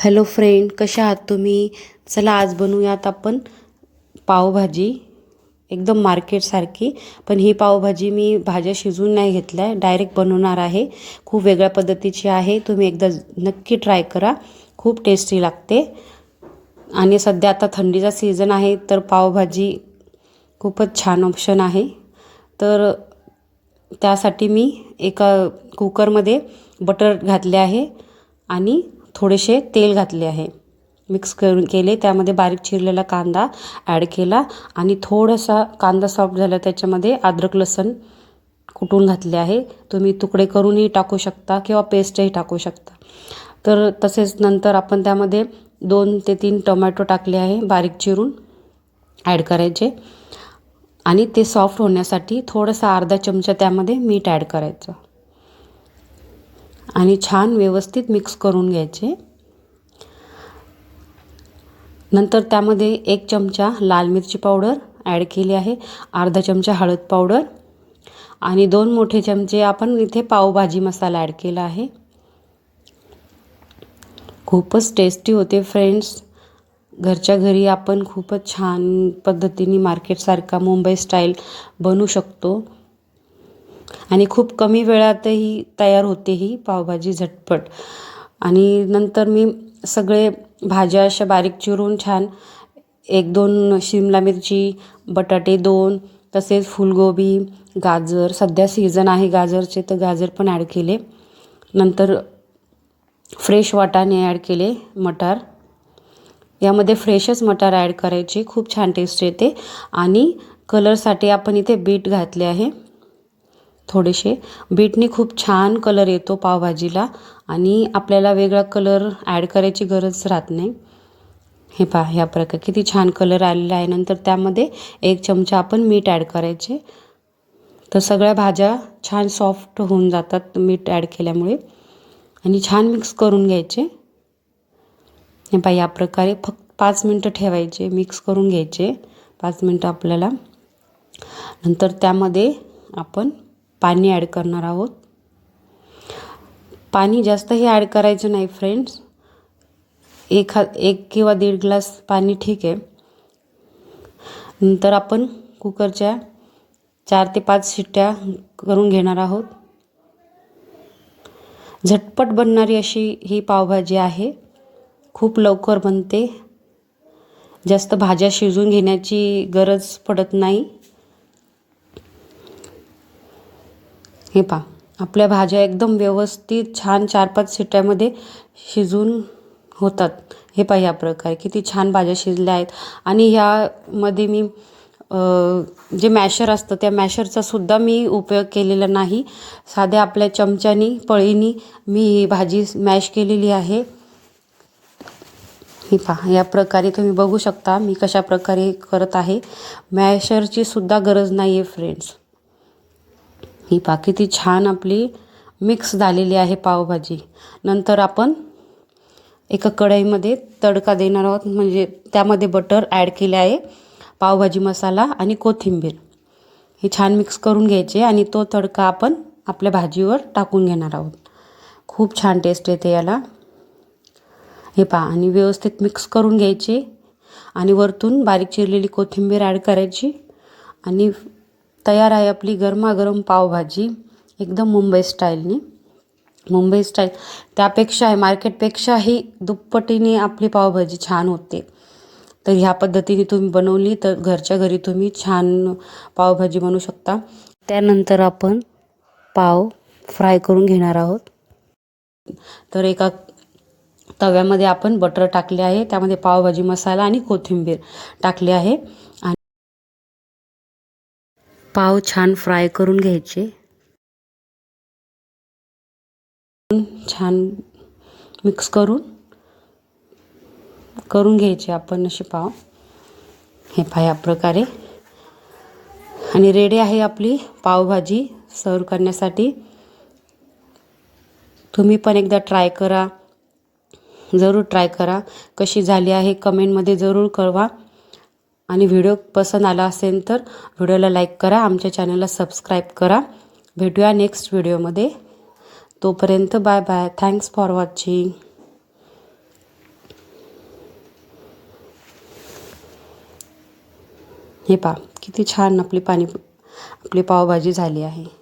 Hello friend कशा आहात तुम्ही? चला आज बनवूयात आपण पावभाजी. एकदम मार्केटसारखी पण ही पावभाजी मी भाज्या शिजवून नाही घेतल्या आहे. डायरेक्ट बनवणार आहे. खूप वेगळ्या पद्धतीची आहे. तुम्ही एकदा नक्की ट्राय करा. खूप टेस्टी लागते. आणि सध्या आता थंडीचा सीझन आहे तर पावभाजी खूपच छान ऑप्शन आहे. तर त्यासाठी मी एका कुकरमध्ये बटर घातले आहे आणि थोडेसे तेल घातले आहे. मिक्स करून केले. त्यामध्ये बारीक चिरलेला कांदा ॲड केला आणि थोडासा कांदा सॉफ्ट झाला त्याच्यामध्ये अद्रक लसण कुटून घातले आहे. तुम्ही तुकडे करूनही टाकू शकता किंवा पेस्टही टाकू शकता. तर तसेच नंतर आपण त्यामध्ये दोन ते तीन टोमॅटो टाकले आहे. बारीक चिरून ॲड करायचे. आणि ते सॉफ्ट होण्यासाठी थोडंसं अर्धा चमचा त्यामध्ये मीठ ॲड करायचं. आणि छान व्यवस्थित मिक्स करून घ्यायचे. नंतर त्यामध्ये एक चमचा लाल मिरची पावडर ॲड केली आहे अर्धा चमचा हळद पावडर आणि दोन मोठे चमचे आपण इथे पावभाजी मसाला ॲड केला आहे. खूपच टेस्टी होते फ्रेंड्स घरच्या घरी आपण खूपच छान पद्धतीने मार्केटसारखा मुंबई स्टाईल बनवू शकतो. आणि खूप कमी वेळातही तयार होते ही पावभाजी झटपट. आणि नंतर मी सगळे भाज्या अशा बारीक चिरून छान एक दोन शिमला मिरची बटाटे दोन तसेच फुलगोबी गाजर. सध्या सीझन आहे गाजरचे तर गाजर पण ॲड केले. नंतर फ्रेश वाटाणे ॲड केले मटार. यामध्ये फ्रेशच मटार ॲड करायचे. खूप छान टेस्ट येते. आणि कलरसाठी आपण इथे बीट घातले आहे. थोडेसे. बीटने खूप छान कलर येतो पावभाजीला आणि आपल्याला वेगळा कलर ॲड करायची गरज राहत नाही. हे पहा ह्या प्रकार किती छान कलर आलेला आहे. नंतर त्यामध्ये एक चमचा आपण मीठ ॲड करायचे. तर सगळ्या भाज्या छान सॉफ्ट होऊन जातात मीठ ॲड केल्यामुळे. आणि छान मिक्स करून घ्यायचे. हे पहा या प्रकारे फक्त पाच मिनटं ठेवायचे मिक्स करून घ्यायचे. पाच मिनटं आपल्याला. नंतर त्यामध्ये आपण पाणी ॲड करणार आहोत. पाणी जास्तही ॲड करायचं नाही फ्रेंड्स एक हा एक किंवा दीड ग्लास पाणी ठीक आहे. नंतर आपण कुकरच्या चार ते पाच शिट्ट्या करून घेणार आहोत. झटपट बनणारी अशी ही पावभाजी आहे. खूप लवकर बनते. जास्त भाज्या शिजून घेण्याची गरज पडत नाही. हे पहा आपल्या भाज्या एकदम व्यवस्थित छान चार पाच शिट्ट्यामध्ये शिजून होतात. हे पहा ह्या प्रकारे किती छान भाज्या शिजल्या आहेत. आणि ह्यामध्ये मी जे मॅशर असतं त्या मॅशरचा सुद्धा मी उपयोग केलेला नाही. साध्या आपल्या चमच्यानी पळीनी मी ही भाजी मॅश केलेली आहे. ही पहा या प्रकारे तुम्ही बघू शकता मी कशा प्रकारे करत आहे. मॅशरची सुद्धा गरज नाही आहे फ्रेंड्स ही पहा किती छान आपली मिक्स झालेली आहे पावभाजी. नंतर आपण एका कढईमध्ये तडका देणार आहोत. म्हणजे त्यामध्ये बटर ॲड केले आहे पावभाजी मसाला आणि कोथिंबीर. हे छान मिक्स करून घ्यायचे आणि तो तडका आपण आपल्या भाजीवर टाकून घेणार आहोत. खूप छान टेस्ट येते याला. हे पहा आणि व्यवस्थित मिक्स करून घ्यायचे. आणि वरतून बारीक चिरलेली कोथिंबीर ॲड करायची. आणि तयार आहे आपली गरमागरम पावभाजी एकदम मुंबई स्टाईलनी. मुंबई स्टाईल. त्यापेक्षा आहे मार्केटपेक्षाही दुप्पटीने आपली पावभाजी छान होते. तर ह्या पद्धतीने तुम्ही बनवली तर घरच्या घरी तुम्ही छान पावभाजी बनवू शकता. त्यानंतर आपण पाव फ्राय करून घेणार आहोत. तर एका तव्यामध्ये आपण बटर टाकले आहे. त्यामध्ये पावभाजी मसाला आणि कोथिंबीर टाकली आहे. आणि पाव छान फ्राय करून घ्यायचे. छान मिक्स करून करून घ्यायचे आपण असे पाव. हे पाय या प्रकारे. आणि रेडी आहे आपली पावभाजी सर्व करण्यासाठी. तुम्ही पण एकदा ट्राय करा. जरूर ट्राय करा. कशी झाली आहे कमेंटमध्ये जरूर कळवा. आणि व्हिडिओ पसंत आला असेल तर व्हिडिओला लाईक करा आमच्या चॅनलला सबस्क्राईब करा. भेटूया नेक्स्ट व्हिडिओमध्ये. तोपर्यंत bye bye. Thanks for watching हे पा किती छान आपली पाणी आपली पावभाजी झाली आहे.